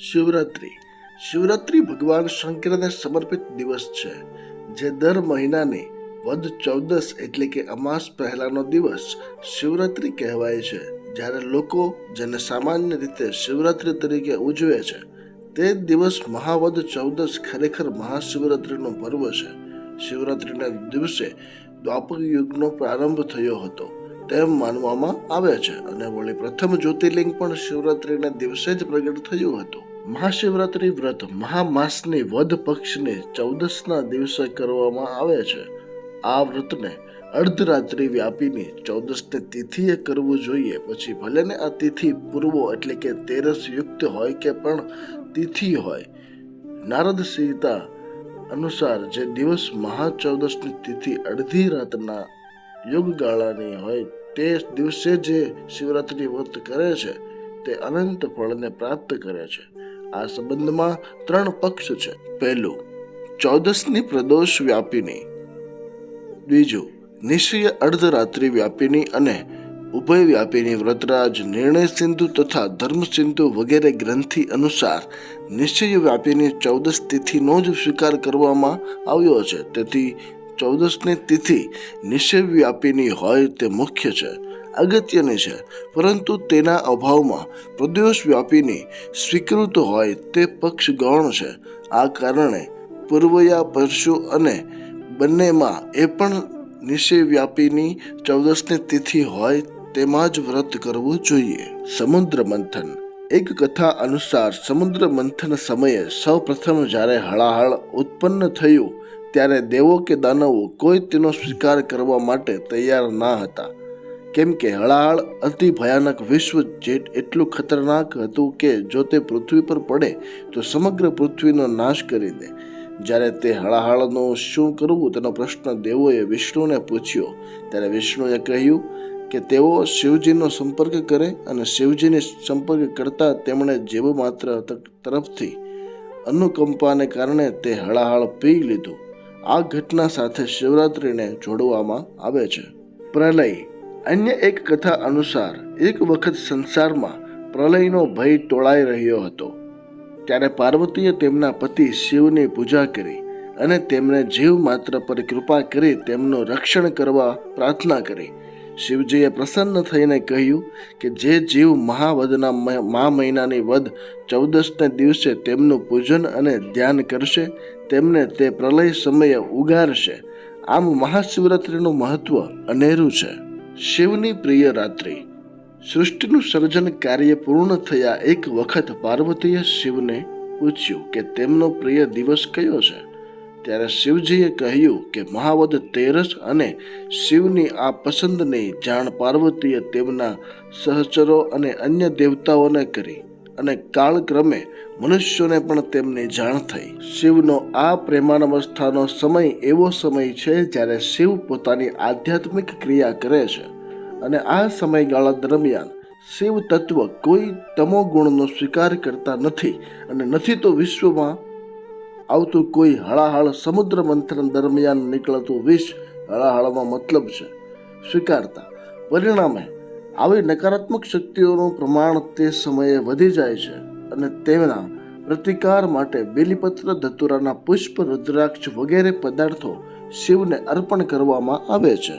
શિવરાત્રિ. શિવરાત્રિ ભગવાન શંકરને સમર્પિત દિવસ છે, જે દર મહિનાની વધ ચૌદસ એટલે કે અમાસ પહેલાનો દિવસ શિવરાત્રિ કહેવાય છે. જ્યારે લોકો જેને સામાન્ય રીતે શિવરાત્રિ તરીકે ઉજવે છે, તે દિવસ મહાવધ ચૌદસ ખરેખર મહાશિવરાત્રિનો પર્વ છે. શિવરાત્રિના દિવસે દ્વાપર યુગનો પ્રારંભ થયો હતો, તેમ માનવામાં આવે છે અને વળી પ્રથમ જ્યોતિર્લિંગ પણ શિવરાત્રિના દિવસે જ પ્રગટ થયું હતું. મહાશિવરાત્રિ વ્રત મહામાસની વધ પક્ષને ચૌદસના દિવસે કરવામાં આવે છે. આ વ્રતને અર્ધરાત્રિ વ્યાપીની ચૌદસને તિથિએ કરવું જોઈએ. પછી ભલે ને આ તિથિ પૂર્વો એટલે કે તેરસ યુક્ત હોય કે પણ તિથિ હોય, નારદ સીતા અનુસાર જે દિવસ મહાચૌદસની તિથિ અડધી રાતના યુગગાળાની હોય, તે દિવસે જે શિવરાત્રિ વ્રત કરે છે, તે અનંત ફળને પ્રાપ્ત કરે છે. આ સંબંધમાં ત્રણ પક્ષ છે. પહેલું, ચૌદસની પ્રદોષ વ્યાપીની. બીજું, નિશ્ચય અર્ધરાત્રિ વ્યાપીની અને ઉભય વ્યાપીની વ્રતરાજ, નિર્ણય સિંધુ તથા ધર્મ સિંધુ વગેરે ગ્રંથિ અનુસાર નિશ્ચય વ્યાપીની ચૌદસ તિથિનો જ સ્વીકાર કરવામાં આવ્યો છે. તેથી, ચૌદસની તિથિ નિશ્ચય વ્યાપીની હોય તે મુખ્ય છે. અગત્યની છે, પરંતુ તેના અભાવમાં પ્રદેશ વ્યાપીની સ્વીકૃત હોય તે પક્ષ ગૌણ છે. આ કારણે પૂર્વયા પરશુ અને બંનેમાં એ પણ નિશ્ચય વ્યાપીની ચૌદસની તિથિ હોય તેમાં જ વ્રત કરવું જોઈએ. સમુદ્ર મંથન એક કથા અનુસાર સમુદ્ર મંથન સમયે સૌ પ્રથમ જ્યારે હળાહળ ઉત્પન્ન થયું, ત્યારે દેવો કે દાનવો કોઈ તેનો સ્વીકાર કરવા માટે તૈયાર ના હતા. કેમ કે હળાહળ અતિ ભયાનક વિશ્વ જેટ એટલું ખતરનાક હતું કે જો તે પૃથ્વી પર પડે, તો સમગ્ર પૃથ્વીનો નાશ કરી દે. જ્યારે તે હળાહળનું શું કરવું, તેનો પ્રશ્ન દેવોએ વિષ્ણુને પૂછ્યો. ત્યારે વિષ્ણુએ કહ્યું કે તેઓ શિવજીનો સંપર્ક કરે અને શિવજીને સંપર્ક કરતા તેમણે જીવ માત્ર તરફથી અનુકંપાને કારણે તે હળાહળ પી લીધું. આ ઘટના સાથે શિવરાત્રિને જોડવામાં આવે છે. પ્રલય અન્ય એક કથા અનુસાર, એક વખત સંસારમાં પ્રલયનો ભય ટોળાઈ રહ્યો હતો. ત્યારે પાર્વતીએ તેમના પતિ શિવની પૂજા કરી અને તેમણે જીવ માત્ર પર કૃપા કરી તેમનું રક્ષણ કરવા પ્રાર્થના કરી. શિવજીએ પ્રસન્ન થઈને કહ્યું કે જે જીવ મહાવદના મા મહિનાની વદ ચૌદસને દિવસે તેમનું પૂજન અને ધ્યાન કરશે, તેમને તે પ્રલય સમયે ઉગારશે. આમ મહાશિવરાત્રિનું મહત્વ અનેરું છે. શિવની પ્રિય રાત્રિ. સૃષ્ટિનું સર્જન કાર્ય પૂર્ણ થયા એક વખત પાર્વતીએ શિવને પૂછ્યું કે તેમનો પ્રિય દિવસ કયો છે? ત્યારે શિવજીએ કહ્યું કે મહાવદ તેરસ અને શિવની આ પસંદની જાણ પાર્વતીએ તેમના સહચરો અને અન્ય દેવતાઓને કરી. અને કાળક્રમે મનુષ્યોને પણ તેમની જાણ થઈ. શિવનો આ પ્રેમાનવસ્થાનો સમય એવો સમય છે જ્યારે શિવ પોતાની આધ્યાત્મિક ક્રિયા કરે છે. અને આ સમયગાળા દરમિયાન શિવ તત્વ કોઈ તમો ગુણનો સ્વીકાર કરતા નથી અને નથી તો વિશ્વમાં આવતું કોઈ હળાહળ સમુદ્ર મંથન દરમિયાન નીકળતું વિષ હળાહળનો મતલબ છે. સ્વીકારતા. પરિણામે આવી નકારાત્મક શક્તિઓનું પ્રમાણ તે સમયે વધી જાય છે અને તેમના પ્રતિકાર માટે બેલીપત્ર, ધતુરાના પુષ્પ, રુદ્રાક્ષ વગેરે પદાર્થો શિવને અર્પણ કરવામાં આવે છે.